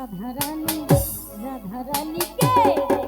রাধারানী রাধারানীকে দেখে